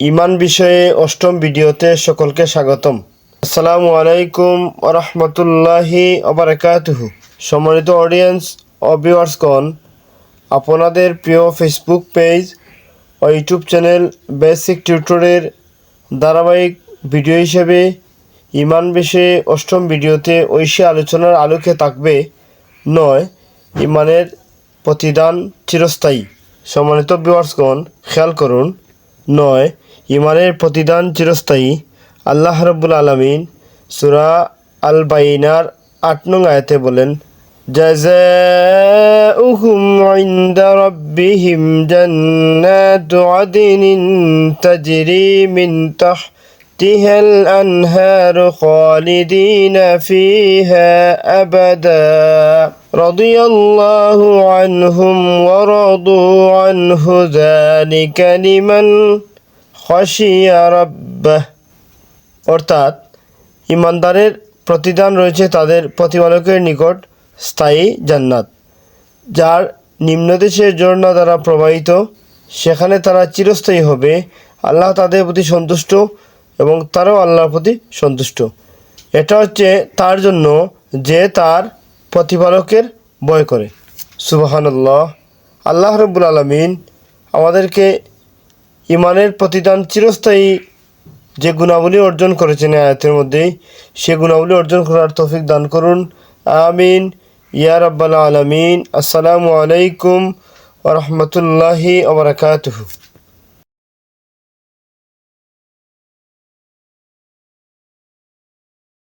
ইমান বিষয়ে অষ্টম ভিডিওতে সকলকে স্বাগতম। আসসালামু আলাইকুম রহমতুল্লাহি অবরাকাতুহু সম্মানিত অডিয়েন্স ও আপনাদের প্রিয় ফেসবুক পেজ ও ইউটিউব চ্যানেল বেসিক টিউটরের ধারাবাহিক ভিডিও হিসেবে ইমান বিষয়ে অষ্টম ভিডিওতে ঐশী আলোচনার আলোকে থাকবে নয়, ইমানের প্রতিদান চিরস্থায়ী। সম্মানিত ভিউয়ার্সগণ খেয়াল করুন, নয় ইমানের প্রতিদান চিরস্থায়ী আল্লাহ রব্বুল আলমিন সুরা আল বাইনার আট নং আয়াতে বলেন جزاؤهم عند ربهم جنات عدن تجري من تحتها الأنهار خالدين فيها أبدا رضي الله عنهم ورضوا عنه ذلك لمن অর্থাৎ, ইমানদারের প্রতিদান রয়েছে তাদের প্রতিপালকের নিকট স্থায়ী জান্নাত, যার নিম্নদেশের জন্য দ্বারা প্রবাহিত। সেখানে তারা চিরস্থায়ী হবে। আল্লাহ তাদের প্রতি সন্তুষ্ট এবং তারাও আল্লাহর প্রতি সন্তুষ্ট। এটা হচ্ছে তার জন্য যে তার প্রতিপালকের ভয় করে। সুবাহান আল্লাহ রব্বুল আলমিন আমাদেরকে ইমানের প্রতিদান চিরস্থায়ী যে গুণাবলী অর্জন করেছেন আয়াতের মধ্যেই, সে গুণাবলী অর্জন করার তৌফিক দান করুন। আমিন। ইয়া রাব্বাল আলামিন। আসসালামু আলাইকুম ওরহমতুল্লাহি রাহমাতুল্লাহি ওয়া বারাকাতুহু।